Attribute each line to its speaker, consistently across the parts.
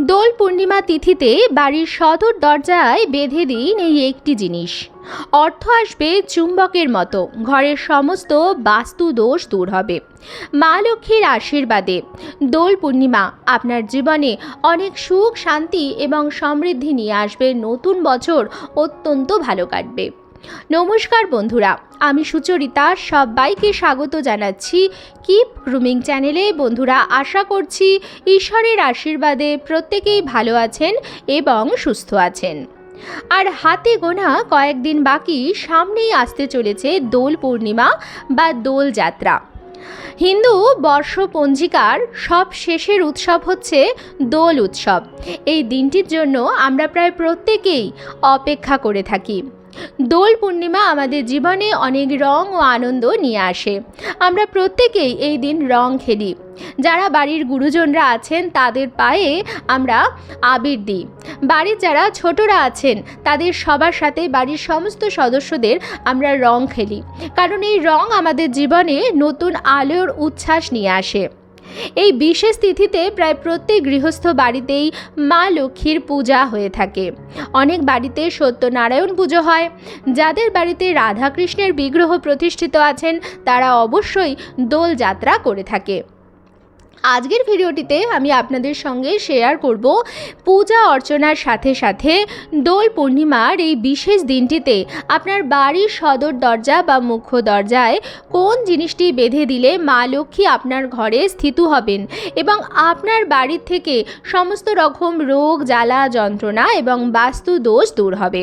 Speaker 1: দোল পূর্ণিমা তিথিতে বাড়ির সদর দরজায় বেঁধে দিন এই একটি জিনিস। অর্থ আসবে চুম্বকের মতো। ঘরের সমস্ত বাস্তু দোষ দূর হবে। মা লক্ষ্মীর আশীর্বাদে। দোল পূর্ণিমা আপনার জীবনে অনেক সুখ, শান্তি এবং সমৃদ্ধি নিয়ে আসবে। নতুন বছর অত্যন্ত ভালো কাটবে। নমস্কার বন্ধুরা, আমি সুচরিতা, সবাইকে স্বাগত জানাচ্ছি কিপ গ্রুমিং চ্যানেলে। বন্ধুরা, আশা করছি ঈশ্বরের আশীর্বাদে প্রত্যেকেই ভালো আছেন এবং সুস্থ আছেন। আর হাতে গোনা কয়েকদিন বাকি, সামনেই আসতে চলেছে দোল পূর্ণিমা বা দোল যাত্রা। হিন্দু বর্ষ পঞ্জিকার সব শেষের উৎসব হচ্ছে দোল উৎসব। এই দিনটির জন্য আমরা প্রায় প্রত্যেকেই অপেক্ষা করে থাকি। দোল পূর্ণিমা আমাদের জীবনে অনেক রং ও আনন্দ নিয়ে আসে। আমরা প্রত্যেকেই এই দিন রং খেলি। যারা বাড়ির গুরুজনরা আছেন, তাদের পায়ে আমরা আবির দিই। বাড়ির যারা ছোটরা আছেন, তাদের সবার সাথে বাড়ির সমস্ত সদস্যদের আমরা রং খেলি। কারণ এই রং আমাদের জীবনে নতুন আলোর উচ্ছ্বাস নিয়ে আসে। এই বিশেষ তিথিতে প্রায় প্রত্যেক গৃহস্থ বাড়িতেই মা লক্ষ্মীর পূজা হয়ে থাকে। অনেক বাড়িতে সত্যনারায়ণ পুজো হয়। যাদের বাড়িতে রাধাকৃষ্ণের বিগ্রহ প্রতিষ্ঠিত আছেন, তারা অবশ্যই দোল যাত্রা করে থাকে। আজকের ভিডিওটিতে আমি আপনাদের সঙ্গে শেয়ার করব পূজা অর্চনার সাথে সাথে দোল পূর্ণিমার এই বিশেষ দিনটিতে আপনার বাড়ির সদর দরজা বা মুখ্য দরজায় কোন জিনিসটি বেঁধে দিলে মা লক্ষ্মী আপনার ঘরে স্থিত হবেন এবং আপনার বাড়ির থেকে সমস্ত রকম রোগ, জ্বালা, যন্ত্রণা এবং বাস্তু দোষ দূর হবে।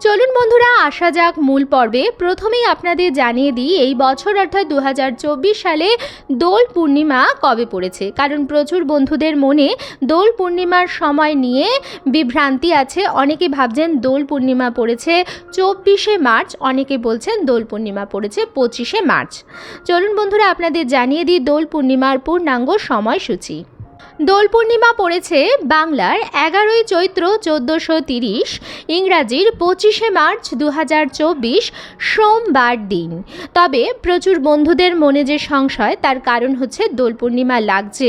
Speaker 1: চলুন বন্ধুরা, আসা যাক মূল পর্বে। প্রথমেই আপনাদের জানিয়ে দিই, এই বছর অর্থাৎ দু হাজার চব্বিশ সালে দোল পূর্ণিমা কবে পড়েছে? কারণ প্রচুর বন্ধুদের মনে দোল পূর্ণিমার সময় নিয়ে বিভ্রান্তি আছে। অনেকে ভাবছেন দোল পূর্ণিমা পড়েছে চব্বিশে মার্চ, অনেকে বলছেন দোল পূর্ণিমা পড়েছে পঁচিশে মার্চ। চলুন বন্ধুরা, আপনাদের জানিয়ে দিই দোল পূর্ণিমার পূর্ণাঙ্গ সময়সূচি। দোল পূর্ণিমা পড়েছে বাংলার এগারোই চৈত্র চোদ্দোশো তিরিশ, ইংরাজির পঁচিশে মার্চ দু হাজার চব্বিশ, সোমবার দিন। তবে প্রচুর বন্ধুদের মনে যে সংশয়, তার কারণ হচ্ছে দোল পূর্ণিমা লাগছে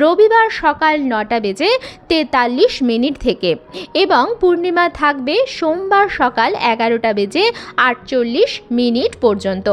Speaker 1: রবিবার সকাল নটা বেজে তেতাল্লিশ মিনিট থেকে এবং পূর্ণিমা থাকবে সোমবার সকাল এগারোটা বেজে আটচল্লিশ মিনিট পর্যন্ত।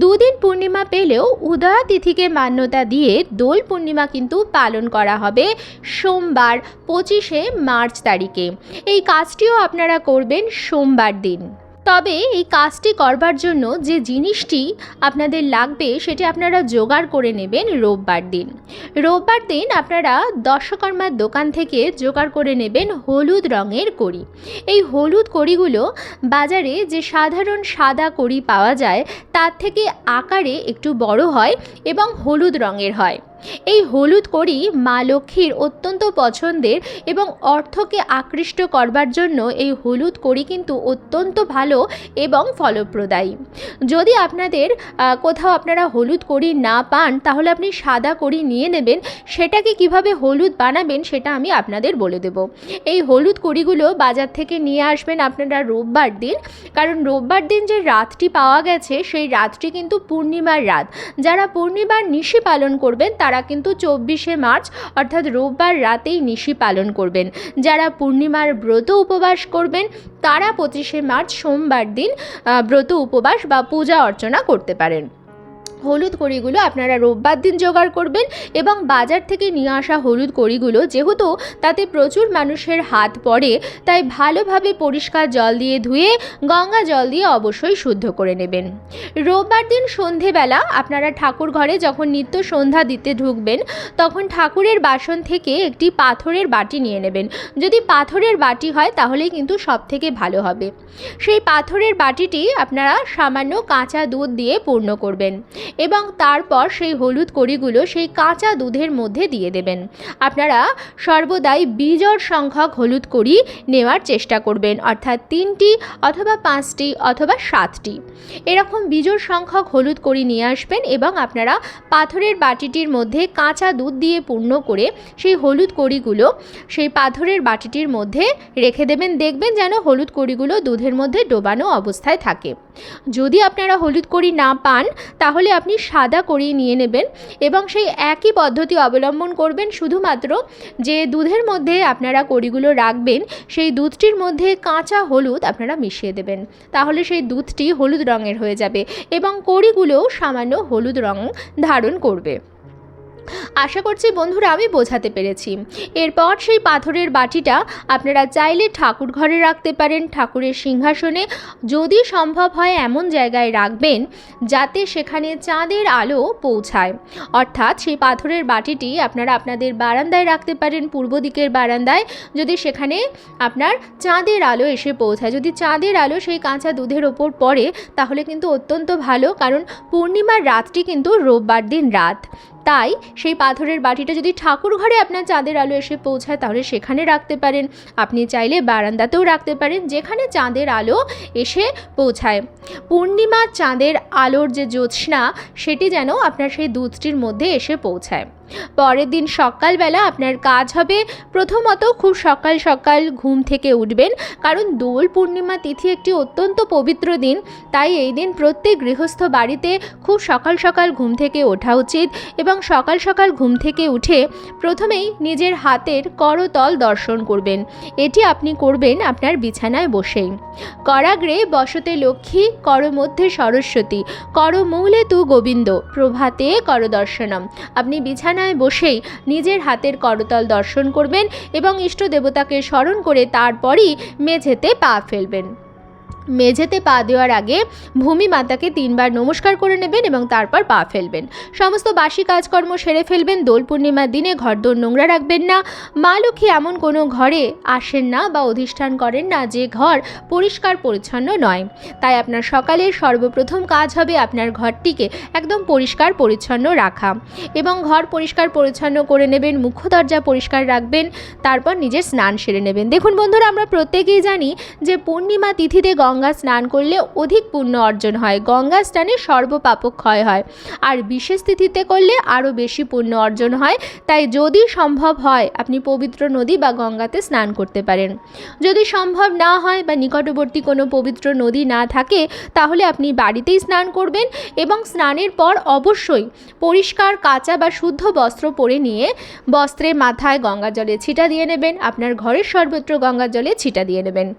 Speaker 1: দুদিন পূর্ণিমা পেলেও উদয়া তিথিকে মান্যতা দিয়ে দোল পূর্ণিমা কিন্তু পালন করা হবে সোমবার পঁচিশে মার্চ তারিখে। এই কাজটিও আপনারা করবেন সোমবার দিন। তবে এই কাজটি করবার জন্য যে জিনিসটি আপনাদের লাগবে সেটি আপনারা জোগাড় করে নেবেন রোববার দিন। রোববার দিন আপনারা দশকর্মার দোকান থেকে জোগাড় করে নেবেন হলুদ রঙের কড়ি। এই হলুদ কড়িগুলো বাজারে যে সাধারণ সাদা কড়ি পাওয়া যায়, তার থেকে আকারে একটু বড় হয় এবং হলুদ রঙের হয়। এই হলুদ কড়ি মা লক্ষ্মীর অত্যন্ত পছন্দের এবং অর্থকে আকৃষ্ট করবার জন্য এই হলুদ কড়ি কিন্তু অত্যন্ত ভালো এবং ফলপ্রদায়ী। যদি আপনাদের কোথাও আপনারা হলুদ কড়ি না পান, তাহলে আপনি সাদা কড়ি নিয়ে নেবেন, সেটাকে কীভাবে হলুদ বানাবেন সেটা আমি আপনাদের বলে দেব। এই হলুদ কড়িগুলো বাজার থেকে নিয়ে আসবেন আপনারা রোববার দিন, কারণ রোববার দিন যে রাতটি পাওয়া গেছে, সেই রাতটি কিন্তু পূর্ণিমার রাত। যারা পূর্ণিমার নিশি পালন করবেন তারা কিন্তু চব্বিশে মার্চ, অর্থাৎ রোববার রাতেই নিশি পালন করবেন। যারা পূর্ণিমার ব্রত উপবাস করবেন, তারা পঁচিশে মার্চ সোমবার দিন ব্রত উপবাস বা পূজা অর্চনা করতে পারেন। হলুদ কড়িগুলো আপনারা রোববার দিন জোগাড় করবেন এবং বাজার থেকে নিয়ে আসা হলুদ কড়িগুলো যেহেতু তাতে প্রচুর মানুষের হাত পড়ে, তাই ভালোভাবে পরিষ্কার জল দিয়ে ধুয়ে, গঙ্গা জল দিয়ে অবশ্যই শুদ্ধ করে নেবেন। রোববার দিন সন্ধেবেলা আপনারা ঠাকুর ঘরে যখন নিত্য সন্ধ্যা দিতে ঢুকবেন, তখন ঠাকুরের বাসন থেকে একটি পাথরের বাটি নিয়ে নেবেন। যদি পাথরের বাটি হয় তাহলেই কিন্তু সব থেকে ভালো হবে। সেই পাথরের বাটিটি আপনারা সামান্য কাঁচা দুধ দিয়ে পূর্ণ করবেন। এবং তারপর সেই হলুদ কড়িগুলো সেই কাঁচা দুধের মধ্যে দিয়ে দেবেন। আপনারা সর্বদাই বিজোড় সংখ্যক হলুদ কড়ি নেওয়ার চেষ্টা করবেন, অর্থাৎ তিনটি অথবা পাঁচটি অথবা সাতটি। এরকম বিজোড় সংখ্যক হলুদ কড়ি নিয়ে আসবেন এবং আপনারা পাথরের বাটিটির মধ্যে কাঁচা দুধ দিয়ে পূর্ণ করে সেই হলুদ কড়িগুলো সেই পাথরের বাটিটির মধ্যে রেখে দেবেন। দেখবেন যেন হলুদ কড়িগুলো দুধের মধ্যে ডোবানো অবস্থায় থাকে। যদি আপনারা হলুদ কড়ি না পান, তাহলে আপনি সাদা করিয়ে নিয়ে নেবেন এবং সেই একই পদ্ধতি অবলম্বন করবেন শুধুমাত্র যে দুধের মধ্যে আপনারা কড়িগুলো রাখবেন, সেই দুধটির মধ্যে কাঁচা হলুদ আপনারা মিশিয়ে দেবেন। তাহলে সেই দুধটি হলুদ রঙের হয়ে যাবে এবং কড়িগুলোও সামান্য হলুদ রং ধারণ করবে। আশা করছি বন্ধুরা আমি বোঝাতে পেরেছি। এরপর সেই পাথরের বাটিটা আপনারা চাইলে ঠাকুর ঘরে রাখতে পারেন, ঠাকুরের সিংহাসনে। যদি সম্ভব হয় এমন জায়গায় রাখবেন যাতে সেখানে চাঁদের আলো পৌঁছায়। অর্থাৎ সেই পাথরের বাটিটি আপনারা আপনাদের বারান্দায় রাখতে পারেন, পূর্ব দিকের বারান্দায়। যদি সেখানে আপনার চাঁদের আলো এসে পৌঁছায়। যদি চাঁদের আলো সেই কাঁচা দুধের ওপর পড়ে, তাহলে কিন্তু অত্যন্ত ভালো। কারণ পূর্ণিমার রাতটি কিন্তু রোববার দিন রাত। তাই সেই পাথরের বাটিটা যদি ঠাকুর ঘরে আপনার চাঁদের আলো এসে পৌঁছায়, তাহলে সেখানে রাখতে পারেন। আপনি চাইলে বারান্দাতেও রাখতে পারেন, যেখানে চাঁদের আলো এসে পৌঁছায়। পূর্ণিমা চাঁদের আলোর যে জ্যোৎস্না, সেটি যেন আপনার সেই দুধটির মধ্যে এসে পৌঁছায়। পরের দিন সকালবেলা আপনার কাজ হবে। প্রথমত খুব সকাল সকাল ঘুম থেকে উঠবেন, কারণ দোল পূর্ণিমা তিথি একটি অত্যন্ত পবিত্র দিন, তাই এই দিন প্রত্যেক গৃহস্থ বাড়িতে খুব সকাল সকাল ঘুম থেকে ওঠা উচিত এবং সকাল সকাল ঘুম থেকে উঠে প্রথমেই নিজের হাতের করতল দর্শন করবেন। এটি আপনি করবেন আপনার বিছানায় বসেই। করাগ্রে বসতে লক্ষ্মী, করমধ্যে সরস্বতী, করমূলে তু গোবিন্দ, প্রভাতে করদর্শনম। আপনি বিছানায় বসেই নিজের হাতের করতল দর্শন করবেন এবং ইষ্ট দেবতাকে স্মরণ করে তারপরই মেঝেতে পা ফেলবেন। মেঝেতে পা দেওয়ার আগে ভূমি মাতাকে তিনবার নমস্কার করে নেবেন এবং তারপর পা ফেলবেন। সমস্ত বাসি কাজকর্ম সেরে ফেলবেন, দোল পূর্ণিমার দিনে ঘরদোর নোংরা রাখবেন না। মা লক্ষ্মী এমন কোনো ঘরে আসেন না বা অধিষ্ঠান করেন না যে ঘর পরিষ্কার পরিচ্ছন্ন নয়। তাই আপনার সকালের সর্বপ্রথম কাজ হবে আপনার ঘরটিকে একদম পরিষ্কার পরিচ্ছন্ন রাখা এবং ঘর পরিষ্কার পরিচ্ছন্ন করে নেবেন, মুখ্য দরজা পরিষ্কার রাখবেন, তারপর নিজের স্নান সেরে নেবেন। দেখুন বন্ধুরা, আমরা প্রত্যেকেই জানি যে পূর্ণিমা তিথিতে গঙ্গা স্নান করলে অধিক পুণ্য অর্জন হয়। গঙ্গা স্নানে সর্বপাপক ক্ষয় হয়। আর বিশেষ তিথিতে করলে আরও বেশি পুণ্য অর্জন হয়। তাই যদি সম্ভব হয়, আপনি পবিত্র নদী বা গঙ্গাতে স্নান করতে পারেন। যদি সম্ভব না হয় বা নিকটবর্তী কোনো পবিত্র নদী না থাকে, তাহলে আপনি বাড়িতেই স্নান করবেন এবং স্নানের পর অবশ্যই পরিষ্কার কাঁচা বা শুদ্ধ বস্ত্র পরে নিয়ে বস্ত্রে মাথায় গঙ্গা জলে ছিটা দিয়ে নেবেন। আপনার ঘরের সর্বত্র গঙ্গা জলে ছিটা দিয়ে নেবেন।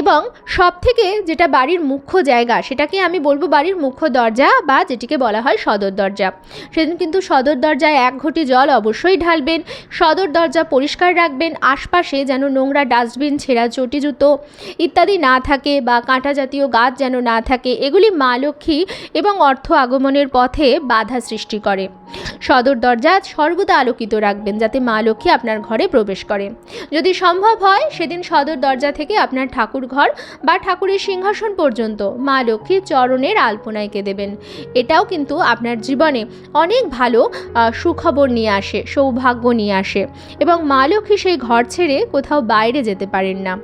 Speaker 1: এবং সব থেকে যেটা বাড়ির মুখ্য জায়গা, সেটাকে আমি বলব বাড়ির মুখ্য দরজা বা যেটিকে বলা হয় সদর দরজা। সেদিন কিন্তু সদর দরজায় এক ঘটি জল অবশ্যই ঢালবেন, সদর দরজা পরিষ্কার রাখবেন, আশপাশে যেন নোংরা ডাস্টবিন, ছেঁড়া চটি জুতো ইত্যাদি না থাকে বা কাঁটা জাতীয় গাছ যেন না থাকে, এগুলি মা লক্ষ্মী এবং অর্থ আগমনের পথে বাধা সৃষ্টি করে। সদর দরজা সর্বদা আলোকিত রাখবেন, যাতে মা লক্ষ্মী আপনার ঘরে প্রবেশ করে। যদি সম্ভব হয়, সেদিন সদর দরজা থেকে আপনার ঠাকুর ঘর বা ঠাকুরের সিংহাসন পর্যন্ত মা লক্ষ্মীর চরণের আলপনা এঁকে দেবেন। এটাও কিন্তু আপনার জীবনে অনেক ভালো সুখবর নিয়ে আসে, সৌভাগ্য নিয়ে আসে এবং মা লক্ষ্মী সেই ঘর ছেড়ে কোথাও বাইরে যেতে পারেন না।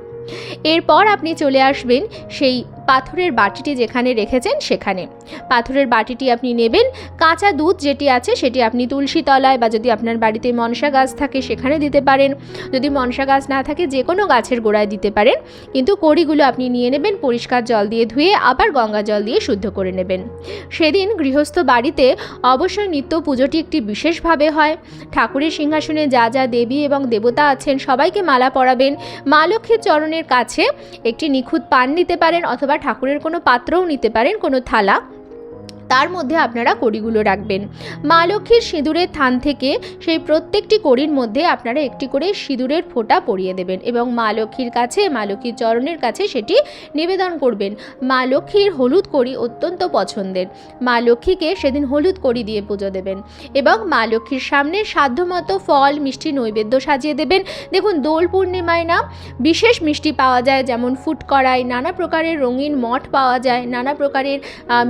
Speaker 1: এরপর আপনি চলে আসবেন সেই পাথরের বাটিটি যেখানে রেখেছেন সেখানে। পাথরের বাটিটি আপনি নেবেন, কাঁচা দুধ যেটি আছে সেটি আপনি তুলসী তলায় বা যদি আপনার বাড়িতে মনসা গাছ থাকে সেখানে দিতে পারেন। যদি মনসা গাছ না থাকে যে কোনো গাছের গোড়ায় দিতে পারেন। কিন্তু কড়িগুলো আপনি নিয়ে নেবেন, পরিষ্কার জল দিয়ে ধুয়ে আবার গঙ্গা জল দিয়ে শুদ্ধ করে নেবেন। সেদিন গৃহস্থ বাড়িতে অবশ্যই নিত্য পুজোটি একটি বিশেষভাবে হয়। ঠাকুরের সিংহাসনে যা যা দেবী এবং দেবতা আছেন সবাইকে মালা পরাবেন। মা লক্ষ্মীর চরণের কাছে একটি নিখুঁত পান নিতে পারেন অথবা ঠাকুরের কোনো পাত্রও নিতে পারেন কোনো থালা। তার মধ্যে আপনারা কড়িগুলো রাখবেন। মা লক্ষ্মীর সিঁদুরের থান থেকে সেই প্রত্যেকটি কড়ির মধ্যে আপনারা একটি করে সিঁদুরের ফোঁটা পরিয়ে দেবেন এবং মা লক্ষ্মীর কাছে, মা লক্ষ্মীর চরণের কাছে সেটি নিবেদন করবেন। মা লক্ষ্মীর হলুদ কড়ি অত্যন্ত পছন্দের। মা লক্ষ্মীকে সেদিন হলুদ কড়ি দিয়ে পুজো দেবেন এবং মা লক্ষ্মীর সামনে সাধ্যমতো ফল, মিষ্টি নৈবেদ্য সাজিয়ে দেবেন। দেখুন, দোল পূর্ণিমায় না বিশেষ মিষ্টি পাওয়া যায়, যেমন ফুট কড়াই, নানা প্রকারের রঙিন মঠ পাওয়া যায়, নানা প্রকারের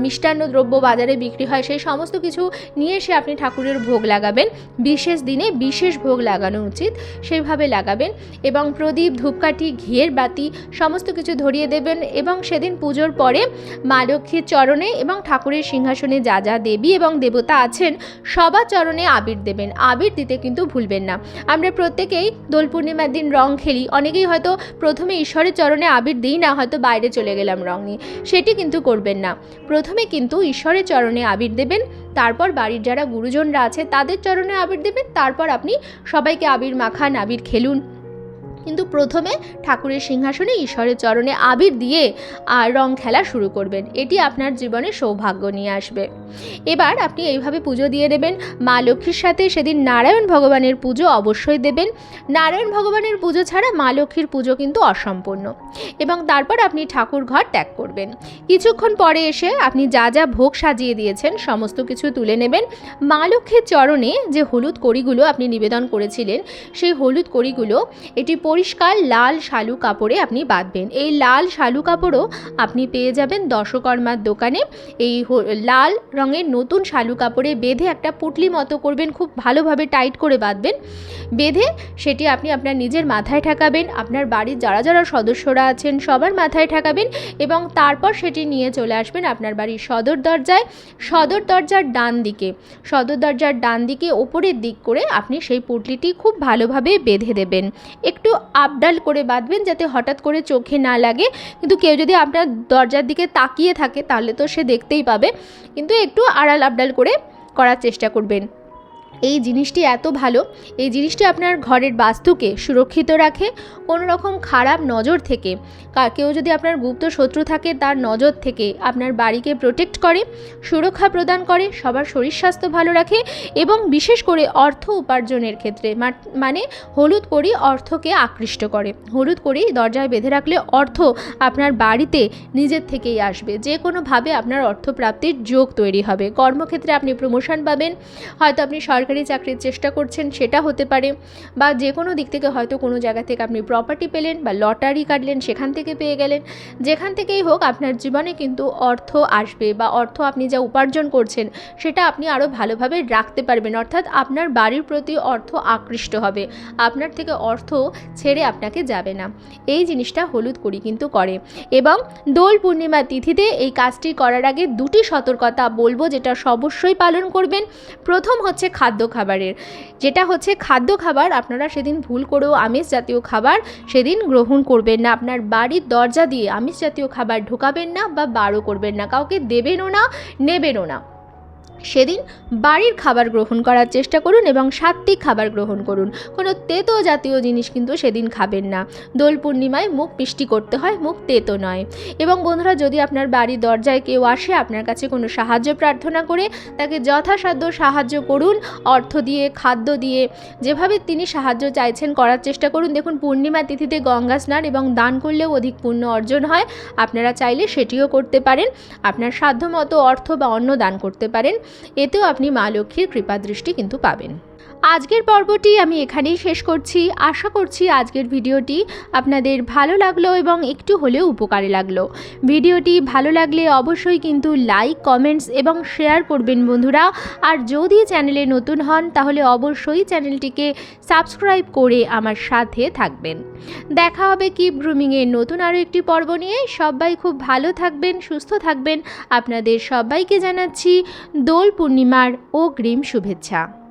Speaker 1: মিষ্টান্ন দ্রব্য বাজারে বিক্রি হয়, সেই সমস্ত কিছু নিয়ে এসে আপনি ঠাকুরের ভোগ লাগাবেন। বিশেষ দিনে বিশেষ ভোগ লাগানো উচিত সেইভাবে লাগাবেন এবং প্রদীপ, ধূপকাঠি, ঘিয়ের বাতি সমস্ত কিছু ধরিয়ে দেবেন এবং সেদিন পুজোর পরে মা লক্ষ্মীর চরণে এবং ঠাকুরের সিংহাসনে যা যা দেবী এবং দেবতা আছেন, সবার চরণে আবির দেবেন। আবির দিতে কিন্তু ভুলবেন না। আমরা প্রত্যেকেই দোল পূর্ণিমার দিন রং খেলি। অনেকেই হয়তো প্রথমে ঈশ্বরের চরণে আবির দিই না, হয়তো বাইরে চলে গেলাম রং নিয়ে। সেটি কিন্তু করবেন না। প্রথমে কিন্তু ঈশ্বরের চরণে আবির দেবেন, তারপর বাড়ির যারা গুরুজনরা আছে তাদের চরণে আবির দেবেন, তারপর আপনি সবাইকে আবির মাখান, আবির খেলুন। কিন্তু প্রথমে ঠাকুরের সিংহাসনে ঈশ্বরের চরণে আবির দিয়ে আর রং খেলা শুরু করবেন। এটি আপনার জীবনে সৌভাগ্য নিয়ে আসবে। এবার আপনি এইভাবে পুজো দিয়ে দেবেন। মা লক্ষ্মীর সাথে সেদিন নারায়ণ ভগবানের পুজো অবশ্যই দেবেন। নারায়ণ ভগবানের পুজো ছাড়া মা লক্ষ্মীর পুজো কিন্তু অসম্পূর্ণ। এবং তারপর আপনি ঠাকুর ঘর ত্যাগ করবেন। কিছুক্ষণ পরে এসে আপনি যা যা ভোগ সাজিয়ে দিয়েছেন সমস্ত কিছু তুলে নেবেন। মা লক্ষ্মীর চরণে যে হলুদ কড়িগুলো আপনি নিবেদন করেছিলেন, সেই হলুদ কড়িগুলো এটি পরিষ্কার লাল শালু কাপড়ে আপনি বাঁধবেন। এই লাল শালু কাপড়ও আপনি পেয়ে যাবেন দশকর্মার দোকানে। এই লাল রঙের নতুন শালু কাপড়ে বেঁধে একটা পুটলি মতো করবেন, খুব ভালোভাবে টাইট করে বাঁধবেন। বেঁধে সেটি আপনি আপনার নিজের মাথায় ঠেকাবেন, আপনার বাড়ির যারা যারা সদস্যরা আছেন সবার মাথায় ঠেকাবেন এবং তারপর সেটি নিয়ে চলে আসবেন আপনার বাড়ির সদর দরজায়। সদর দরজার ডান দিকে, সদর দরজার ডান দিকে ওপরের দিক করে আপনি সেই পুটলিটি খুব ভালোভাবে বেঁধে দেবেন। একটু আপডাল করে বাঁধবেন যাতে হঠাৎ করে চোখে না লাগে। কিন্তু কেউ যদি আপনার দরজার দিকে তাকিয়ে থাকে, তাহলে তো সে দেখতেই পাবে। কিন্তু একটু আড়াল আপডাল করে করার চেষ্টা করবেন। এই জিনিসটি এত ভালো, এই জিনিসটি আপনার ঘরের বাস্তুকে সুরক্ষিত রাখে কোনো রকম খারাপ নজর থেকে। কেউ যদি আপনার গুপ্ত শত্রু থাকে, তার নজর থেকে আপনার বাড়িকে প্রোটেক্ট করে, সুরক্ষা প্রদান করে, সবার শরীর স্বাস্থ্য ভালো রাখে এবং বিশেষ করে অর্থ উপার্জনের ক্ষেত্রে মানে হলুদ করি অর্থকে আকৃষ্ট করে। হলুদ করি দরজায় বেঁধে রাখলে অর্থ আপনার বাড়িতে নিজের থেকেই আসবে। যে কোনোভাবে আপনার অর্থপ্রাপ্তির যোগ তৈরি হবে। কর্মক্ষেত্রে আপনি প্রমোশন পাবেন, হয়তো আপনি সরকারি চাকরির চেষ্টা করছেন, সেটা হতে পারে বা যে কোনো দিক থেকে হয়তো কোনো জায়গা থেকে আপনি প্রপার্টি পেলেন বা লটারি কাটলেন, সেখান থেকে পেয়ে গেলেন। যেখান থেকেই হোক আপনার জীবনে কিন্তু অর্থ আসবে বা অর্থ আপনি যা উপার্জন করছেন, সেটা আপনি আরও ভালোভাবে রাখতে পারবেন। অর্থাৎ আপনার বাড়ির প্রতি অর্থ আকৃষ্ট হবে। আপনার থেকে অর্থ ছেড়ে আপনাকে যাবে না। এই জিনিসটা হলুদ করি কিন্তু করে। এবং দোল পূর্ণিমা তিথিতে এই কাজটি করার আগে দুটি সতর্কতা বলব, যেটা অবশ্যই পালন করবেন। প্রথম হচ্ছে খাদ্য খাবারের। যেটা হচ্ছে খাদ্য খাবার, আপনারা সেদিন ভুল করেও আমিষ জাতীয় খাবার সেদিন গ্রহণ করবেন না। আপনার বাড়ির দরজা দিয়ে আমিষ জাতীয় খাবার ঢোকাবেন না বা বারো করবেন না। কাউকে দেবেনও না, নেবেনও না। সেদিন বাড়ির খাবার গ্রহণ করার চেষ্টা করুন এবং সাত্বিক খাবার গ্রহণ করুন। কোনো তেতো জাতীয় জিনিস কিন্তু সেদিন খাবেন না। দোল পূর্ণিমায় মুখ মিষ্টি করতে হয়, মুখ তেতো নয়। এবং বন্ধুরা, যদি আপনার বাড়ির দরজায় কেউ আসে, আপনার কাছে কোনো সাহায্য প্রার্থনা করে, তাকে যথাসাধ্য সাহায্য করুন, অর্থ দিয়ে, খাদ্য দিয়ে, যেভাবে তিনি সাহায্য চাইছেন করার চেষ্টা করুন। দেখুন, পূর্ণিমা তিথিতে গঙ্গা স্নান এবং দান করলেও অধিক পুণ্য অর্জন হয়। আপনারা চাইলে সেটিও করতে পারেন। আপনার সাধ্যমতো অর্থ বা অন্ন দান করতে পারেন। এতেও আপনি মা লক্ষ্মীর কৃপা দৃষ্টি কিন্তু পাবেন। আজকের পর্বটি আমি এখানেই শেষ করছি। আশা করছি আজকের ভিডিওটি আপনাদের ভালো লাগল এবং একটু হলেও উপকারে লাগল। ভিডিওটি ভালো লাগলে অবশ্যই কিন্তু লাইক, কমেন্টস এবং শেয়ার করবেন বন্ধুরা। আর যদি চ্যানেলে নতুন হন, তাহলে অবশ্যই চ্যানেলটিকে সাবস্ক্রাইব করে আমার সাথে থাকবেন। দেখা হবে কি গ্রুমিংয়ের নতুন আরও একটি পর্ব নিয়ে। সবাই খুব ভালো থাকবেন, সুস্থ থাকবেন। আপনাদের সবাইকে জানাচ্ছি দোল পূর্ণিমার অগ্রিম শুভেচ্ছা।